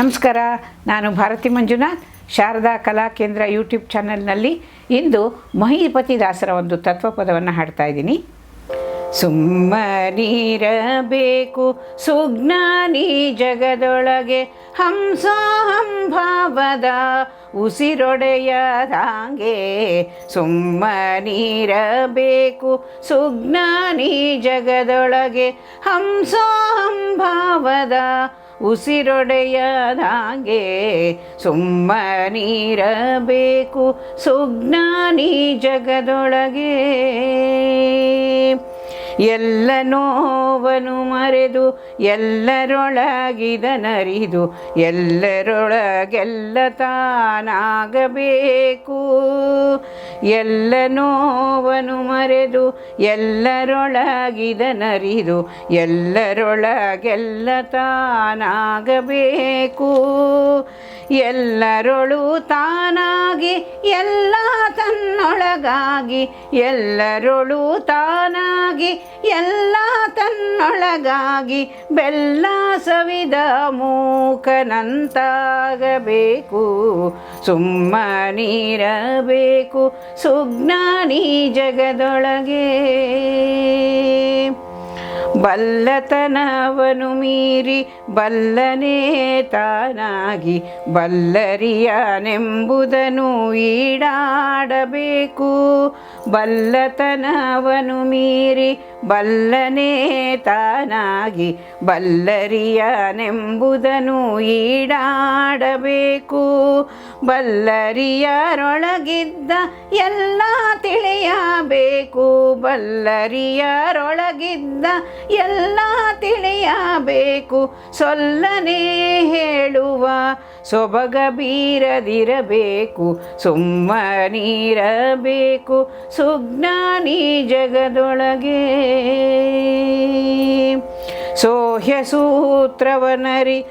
ನಮಸ್ಕಾರ, ನಾನು ಭಾರತಿ ಮಂಜುನಾಥ್, ಶಾರದಾ ಕಲಾ ಕೇಂದ್ರ ಯೂಟ್ಯೂಬ್ ಚಾನೆಲ್ನಲ್ಲಿ ಇಂದು ಮಹಿಪತಿ ದಾಸರ ಒಂದು ತತ್ವಪದವನ್ನು ಹಾಡ್ತಾ ಇದ್ದೀನಿ. ಸುಮ್ಮನಿರಬೇಕು. ಸುಜ್ಞಾನಿ ಜಗದೊಳಗೆ ಹಂಸ ಹಂಭಾವದ ಉಸಿರೊಡೆಯದಾಂಗೆ ಸುಮ್ಮನಿರಬೇಕು. ಸುಜ್ಞಾನಿ ಜಗದೊಳಗೆ ಹಂಸ ಹಂಭಾವದ ಉಸಿರೊಡೆಯದಾಂಗೆ ಸುಮ್ಮನಿರಬೇಕು. ಸುಜ್ಞಾನಿ ಜಗದೊಳಗೆ ಎಲ್ಲ ನೋವನು ಮರೆದು ಎಲ್ಲರೊಳಗಿದನರಿದು ಎಲ್ಲರೊಳಗೆಲ್ಲ ತಾನಾಗಬೇಕು. ಎಲ್ಲ ನೋವನು ಮರೆದು ಎಲ್ಲರೊಳಗಿದನರಿದು ಎಲ್ಲರೊಳಗೆಲ್ಲ ತಾನಾಗಬೇಕು. ಎಲ್ಲರೊಳು ತಾನಾಗಿ ಎಲ್ಲ ತನ್ನೊಳಗಾಗಿ. ಎಲ್ಲರೊಳು ತಾನಾಗಿ ಎಲ್ಲ ತನ್ನೊಳಗಾಗಿ. ಬೆಲ್ಲ ಸವಿದ ಮೂಕನಂತಾಗಬೇಕು ಸುಮ್ಮನಿರಬೇಕು ಸುಜ್ಞಾನಿ ಜಗದೊಳಗೆ. ಬಲ್ಲತನವನು ಮೀರಿ ಬಲ್ಲನೇ ತಾನಾಗಿ ಬಲ್ಲರಿಯನೆಂಬುದನ್ನು ಈಡಾಡಬೇಕು. ಬಲ್ಲತನವನು ಮೀರಿ ಬಲ್ಲನೇ ತಾನಾಗಿ ಬಲ್ಲರಿಯನೆಂಬುದನ್ನು ಈಡಾಡಬೇಕು. ಬಲ್ಲರಿಯರೊಳಗಿದ್ದ ಎಲ್ಲ ತಿಳಿಯಬೇಕು. ಬಲ್ಲರಿಯರೊಳಗಿದ್ದ ಎಲ್ಲ ತಿಳಿಯಬೇಕು. ಸೊಲ್ಲನೆ ಹೇಳುವ ಸೊಬಗ ಬೀರದಿರಬೇಕು. ಸುಮ್ಮನಿರಬೇಕು ಸುಜ್ಞಾನಿ ಜಗದೊಳಗೆ. ಸೋಹ್ಯ ಸೂತ್ರವನರಿ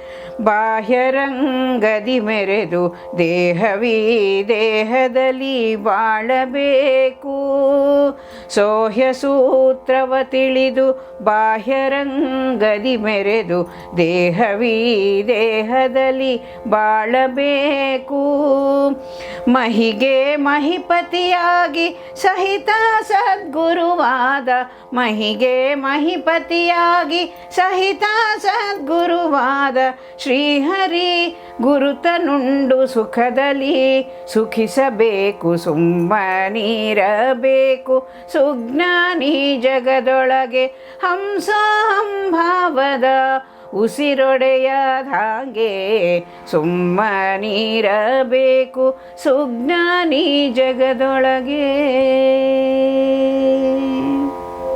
ಬಾಹ್ಯರಂಗದಿ ಮೆರೆದು ದೇಹವೀ ದೇಹದಲ್ಲಿ ಬಾಳಬೇಕು. ಸೂತ್ರವ ತಿಳಿದು ಬಾಹ್ಯರಂಗದಿ ಮೆರೆದು ದೇಹವೀ ದೇಹದಲ್ಲಿ ಬಾಳಬೇಕು. ಮಹಿಗೆ ಮಹಿಪತಿಯಾಗಿ ಸಹಿತ ಸದ್ಗುರುವಾದ ಮಹಿಗೆ ಮಹಿಪತಿಯಾಗಿ ಸಹಿತ ಸದ್ಗುರುವಾದ ಶ್ರೀಹರಿ ಗುರುತನುಂಡು ಸುಖದಲ್ಲಿ ಸುಖಿಸಬೇಕು ಸುಮ್ಮನಿರಬೇಕು. ಸುಜ್ಞಾನಿ ಜಗದೊಳಗೆ ಹಂಸ ಹಂಭಾವದ ಉಸಿರೊಡೆಯದಾಂಗೆ ಸುಮ್ಮನಿರಬೇಕು ಸುಜ್ಞಾನಿ ಜಗದೊಳಗೆ.